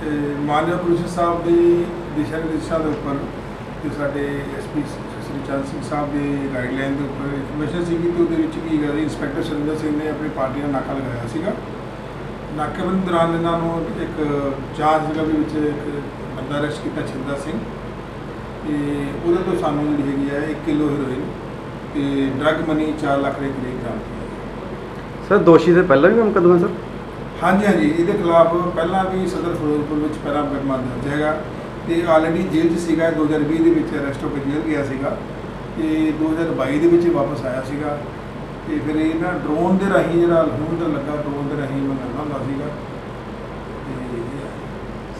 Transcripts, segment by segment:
ਤੇ ਮਾਨਯੋਗ ਕਮਿਸ਼ਨਰ ਸਾਹਿਬ ਦੇ ਦਿਸ਼ਾ ਨਿਰਦੇਸ਼ਾਂ ਦੇ ਉੱਪਰ ਤੇ ਸਾਡੇ ਐਸਪੀ ਸ੍ਰੀ ਚੰਦ ਸਿੰਘ ਸਾਹਿਬ ਦੇ ਗਾਈਡਲਾਈਨ ਦੇ ਉੱਪਰ ਇਨਫੋਰਮੇਸ਼ਨ ਸੀਗੀ ਤੇ ਉਹਦੇ ਵਿੱਚ ਕੀ ਗੱਲ ਇੰਸਪੈਕਟਰ ਸ਼ਰਿੰਦਰ ਸਿੰਘ ਨੇ ਆਪਣੀ ਪਾਰਟੀ ਦਾ ਨਾਕਾ ਲਗਾਇਆ ਸੀਗਾ। ਨਾਕੇਬੰਦੀ ਦੌਰਾਨ ਇਹਨਾਂ ਨੂੰ ਇੱਕ ਚਾਰ ਜਗ੍ਹਾ ਦੇ ਵਿੱਚ ਇੱਕ ਬੰਦਾ ਅਰੈਸਟ ਕੀਤਾ ਛਿੰਦਾ ਸਿੰਘ। ਤੇ ਉਹਦੇ ਤੋਂ ਸਾਨੂੰ ਜਿਹੜੀ ਹੈਗੀ ਹੈ 1 ਕਿਲੋ ਹੀਰੋਇਨ ਤੇ ਡਰੱਗ ਮਨੀ 4 ਲੱਖ ਦੇ ਕਰੀਬ ਬਰਾਮਦ ਹੋਈ। ਸਰ, ਦੋਸ਼ੀ ਦੇ ਪਹਿਲਾਂ ਵੀ ਮੁਕੱਦਮਾ ਸਰ? ਹਾਂਜੀ ਹਾਂਜੀ ਇਹਦੇ ਖਿਲਾਫ ਪਹਿਲਾਂ ਵੀ ਸਦਰ ਫਿਰੋਜ਼ਪੁਰ ਵਿੱਚ ਪਹਿਲਾ ਮੁਕੱਦਮਾ ਦਰਜ ਹੈਗਾ ਤੇ ਆਲਰੇਡੀ ਜੇਲ੍ਹ 'ਚ ਸੀਗਾ 2020 ਦੇ ਵਿੱਚ ਅਰੈਸਟ ਹੋ ਕੇ ਜੇਲ੍ਹ ਗਿਆ ਸੀਗਾ ਤੇ 2022 ਦੇ ਵਿੱਚ ਵਾਪਸ ਆਇਆ ਸੀਗਾ ਤੇ ਫਿਰ ਇਹ ਨਾ ਡਰੋਨ ਦੇ ਰਾਹੀਂ ਜਿਹੜਾ ਹੁਣ ਦਾ ਲੱਗਾ ਡਰੋਨ ਦੇ ਰਾਹੀਂ ਮੰਗਾਉਂਦਾ ਹੁੰਦਾ ਸੀਗਾ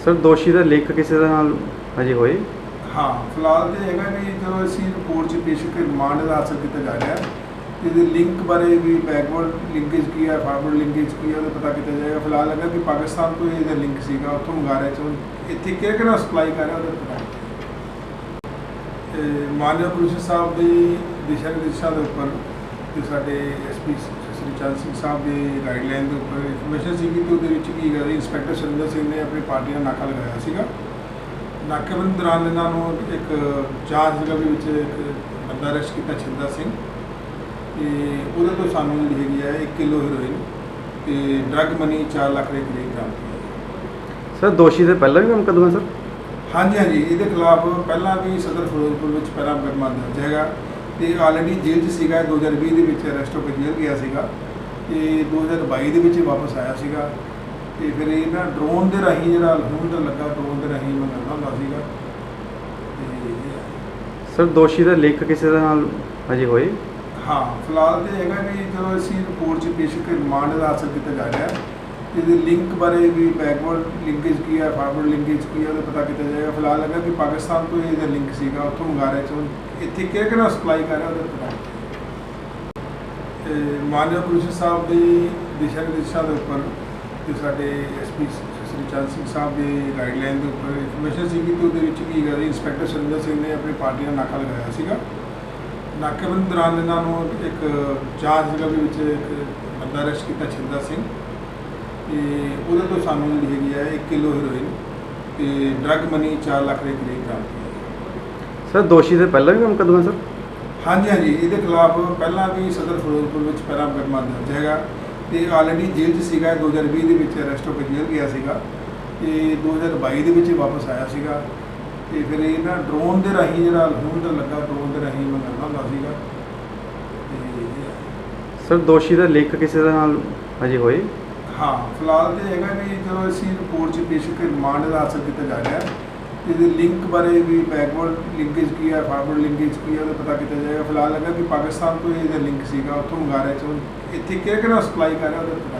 ਸਰ ਦੋਸ਼ੀ ਦਾ ਲਿੰਕ ਕਿਸੇ ਦੇ ਨਾਲ ਹਜੇ ਹੋਏ? ਹਾਂ ਫਿਲਹਾਲ ਤੇ ਹੈਗਾ ਵੀ ਜਦੋਂ ਅਸੀਂ ਰਿਪੋਰਟ 'ਚ ਪੇਸ਼ ਕਰਕੇ ਰਿਮਾਂਡ ਦਾ ਹਾਸਲ ਕੀਤਾ ਜਾ ਰਿਹਾ। ਇਹਦੇ ਲਿੰਕ ਬਾਰੇ ਵੀ ਬੈਕਵਰਡ ਲਿੰਕੇਜ ਕੀ ਹੈ ਫਾਰਵਰਡ ਲਿੰਕੇਜ ਕੀ ਹੈ ਉਹਦਾ ਪਤਾ ਕੀਤਾ ਜਾਏਗਾ। ਫਿਲਹਾਲ ਲੱਗਾ ਕਿ ਪਾਕਿਸਤਾਨ ਤੋਂ ਇਹਦਾ ਲਿੰਕ ਸੀਗਾ, ਉੱਥੋਂ ਮੰਗਾ ਰਿਹਾ ਚੋਂ। ਇੱਥੇ ਕਿਹੜਾ ਕਿਹੜਾ ਸਪਲਾਈ ਕਰ ਰਿਹਾ ਉਹਦਾ ਪਤਾ ਨਹੀਂ। ਤੇ ਮਾਨਯੋਗ ਕਮਿਸ਼ਨਰ ਸਾਹਿਬ ਦੀ ਦਿਸ਼ਾ ਨਿਰਦੇਸ਼ਾਂ ਦੇ ਉੱਪਰ ਤੇ ਸਾਡੇ ਐਸਪੀ ਸ੍ਰੀ ਚੰਦ ਸਿੰਘ ਸਾਹਿਬ ਦੀ ਗਾਈਡਲਾਈਨ ਦੇ ਉੱਪਰ ਇਨਫੋਰਮੇਸ਼ਨ ਸੀਗੀ ਤੇ ਉਹਦੇ ਵਿੱਚ ਕੀ ਗੱਲ ਇੰਸਪੈਕਟਰ ਸੁਰਿੰਦਰ ਸਿੰਘ ਨੇ ਆਪਣੀ ਪਾਰਟੀ ਦਾ ਨਾਕਾ ਲਗਾਇਆ ਸੀਗਾ। ਨਾਕੇਬੰਦੀ ਦੌਰਾਨ ਇਹਨਾਂ ਨੂੰ ਇੱਕ ਜਾਂਚ ਜਗ੍ਹਾ ਦੇ ਵਿੱਚ ਇੱਕ ਬੰਦਾ ਅਰੈਸਟ ਕੀਤਾ ਛਿੰਦਾ ਸਿੰਘ। ਤੇ ਉਹਦੇ ਤੋਂ ਸਾਨੂੰ ਜਿਹੜੀ ਹੈਗੀ ਹੈ 1 ਕਿਲੋ ਹੈਰੋਇਨ ਤੇ ਡਰਗ ਮਨੀ 4 ਲੱਖ ਦੇ ਕਰੀਬ ਬਰਾਮਦ ਹੋਈ ਸਰ ਦੋਸ਼ੀ ਦੇ ਪਹਿਲਾਂ ਵੀ ਮੁਕੱਦਮਾ ਸਰ? ਹਾਂਜੀ ਹਾਂਜੀ ਇਹਦੇ ਖਿਲਾਫ ਪਹਿਲਾਂ ਵੀ ਸਦਰ ਫਿਰੋਜ਼ਪੁਰ ਵਿੱਚ ਪਹਿਲਾ ਮੁਕੱਦਮਾ ਦਰਜ ਹੈਗਾ ਤੇ ਆਲਰੇਡੀ ਜੇਲ੍ਹ 'ਚ ਸੀਗਾ 2020 ਦੇ ਵਿੱਚ ਅਰੈਸਟ ਹੋ ਕੇ ਜੇਲ੍ਹ ਗਿਆ ਸੀਗਾ ਤੇ 2022 ਦੇ ਵਿੱਚ ਇਹ ਵਾਪਸ ਆਇਆ ਸੀਗਾ ਤੇ ਫਿਰ ਇਹ ਨਾ ਡਰੋਨ ਦੇ ਰਾਹੀਂ ਜਿਹੜਾ ਹੁਣ ਦਾ ਲੱਗਾ ਡਰੋਨ ਦੇ ਰਾਹੀਂ ਮੰਗਾਉਂਦਾ ਹੁੰਦਾ ਸੀਗਾ ਤੇ ਸਰ ਦੋਸ਼ੀ ਦਾ ਲਿੰਕ ਕਿਸੇ ਦੇ ਨਾਲ ਹਜੇ ਹੋਏ? ਹਾਂ, ਫਿਲਹਾਲ ਤੇ ਹੈਗਾ ਵੀ ਜਦੋਂ ਅਸੀਂ ਰਿਪੋਰਟ 'ਚ ਪੇਸ਼ ਕਰਕੇ ਰਿਮਾਂਡ ਦਾ ਹਾਸਲ ਕੀਤਾ ਜਾ ਰਿਹਾ ਇਹਦੇ ਲਿੰਕ ਬਾਰੇ ਵੀ ਬੈਕਵਰਡ ਲਿੰਕੇਜ ਕੀ ਹੈ ਫਾਰਵਰਡ ਲਿੰਕੇਜ ਕੀ ਹੈ, ਉਹਦਾ ਪਤਾ ਕੀਤਾ ਜਾਏਗਾ। ਫਿਲਹਾਲ ਲੱਗਾ ਕਿ ਪਾਕਿਸਤਾਨ ਤੋਂ ਇਹਦਾ ਲਿੰਕ ਸੀਗਾ, ਉੱਥੋਂ ਮੰਗਾ ਰਿਹਾ ਚੋਂ ਇੱਥੇ ਕਿਹੜਾ ਕਿਹੜਾ ਸਪਲਾਈ ਕਰ ਰਿਹਾ ਉਹਦਾ ਪਤਾ ਨਹੀਂ। ਮਾਨਯੋਗ ਕਮਿਸ਼ਨਰ ਸਾਹਿਬ ਦੀ, ਦਿਸ਼ਾ ਨਿਰਦੇਸ਼ਾਂ ਦੇ ਉੱਪਰ ਤੇ ਸਾਡੇ ਐਸਪੀ ਸ੍ਰੀ ਚੰਦ ਸਿੰਘ ਸਾਹਿਬ ਦੇ ਗਾਈਡਲਾਈਨ ਦੇ ਉੱਪਰ ਇਨਫੋਰਮੇਸ਼ਨ ਸੀਗੀ ਤੇ ਉਹਦੇ ਵਿੱਚ ਕੀ ਗੱਲ ਇੰਸਪੈਕਟਰ ਸੁਰਿੰਦਰ ਸਿੰਘ ਨੇ ਆਪਣੀ ਪਾਰਟੀ ਦਾ ਨਾਕਾ ਲਗਾਇਆ ਸੀਗਾ। ਨਾਕੇਬੰਦੀ ਦੌਰਾਨ ਇਹਨਾਂ ਨੂੰ ਇੱਕ ਜਾਂਚ ਜਗ੍ਹਾ ਦੇ ਵਿੱਚ ਇੱਕ ਬੰਦਾ ਅਰੈਸਟ ਕੀਤਾ ਛਿੰਦਾ ਸਿੰਘ। ਤੇ ਉਹਦੇ ਤੋਂ ਸਾਨੂੰ ਜਿਹੜੀ ਹੈਗੀ ਹੈ 1 ਕਿਲੋ ਹੈਰੋਇਨ ਤੇ ਡਰਗ ਮਨੀ 4 ਲੱਖ ਦੇ ਕਰੀਬ ਬਰਾਮਦ ਹੋਈ ਸਰ ਦੋਸ਼ੀ ਦੇ ਪਹਿਲਾਂ ਵੀ ਮੁਕੱਦਮਾ ਸਰ? ਹਾਂਜੀ ਹਾਂਜੀ ਇਹਦੇ ਖਿਲਾਫ ਪਹਿਲਾਂ ਵੀ ਸਦਰ ਫਿਰੋਜ਼ਪੁਰ ਵਿੱਚ ਪਹਿਲਾ ਮੁਕੱਦਮਾ ਦਰਜ ਹੈਗਾ ਤੇ ਆਲਰੇਡੀ ਜੇਲ੍ਹ 'ਚ ਸੀਗਾ 2020 ਦੇ ਵਿੱਚ ਅਰੈਸਟ ਹੋ ਕੇ ਜੇਲ੍ਹ ਗਿਆ ਸੀਗਾ ਤੇ 2022 ਦੇ ਵਿੱਚ ਵਾਪਸ ਆਇਆ ਸੀਗਾ। ਤੇ ਫਿਰ ਇਹ ਨਾ ਡਰੋਨ ਦੇ ਰਾਹੀਂ ਜਿਹੜਾ ਹੁਣ ਦਾ ਲੱਗਾ ਡਰੋਨ ਦੇ ਰਾਹੀਂ ਮੰਗਾਉਂਦਾ ਹੁੰਦਾ ਸੀਗਾ। ਸਰ ਦੋਸ਼ੀ ਦਾ ਲਿੰਕ ਕਿਸੇ ਦੇ ਨਾਲ ਹਜੇ ਹੋਏ? ਹਾਂ ਫਿਲਹਾਲ ਤੇ ਹੈਗਾ ਵੀ ਜਦੋਂ ਅਸੀਂ ਰਿਪੋਰਟ 'ਚ ਪੇਸ਼ ਕਰਕੇ ਰਿਮਾਂਡ ਦਾ ਹਾਸਲ ਕੀਤਾ ਜਾ ਰਿਹਾ। ਇਹਦੇ ਲਿੰਕ ਬਾਰੇ ਵੀ ਬੈਕਵਰਡ ਲਿੰਕੇਜ ਕੀ ਹੈ ਫਾਰਵਰਡ ਲਿੰਕੇਜ ਕੀ ਹੈ ਉਹਦਾ ਪਤਾ ਕੀਤਾ ਜਾਏਗਾ। ਫਿਲਹਾਲ ਲੱਗਾ ਕਿ ਪਾਕਿਸਤਾਨ ਤੋਂ ਇਹਦਾ ਲਿੰਕ ਸੀਗਾ ਉੱਥੋਂ ਮੰਗਾ ਰਿਹਾ ਚੋਂ ਇੱਥੇ ਕਿਹੜਾ ਕਿਹੜਾ ਸਪਲਾਈ ਕਰ ਰਿਹਾ ਉਹਦਾ ਪਤਾ।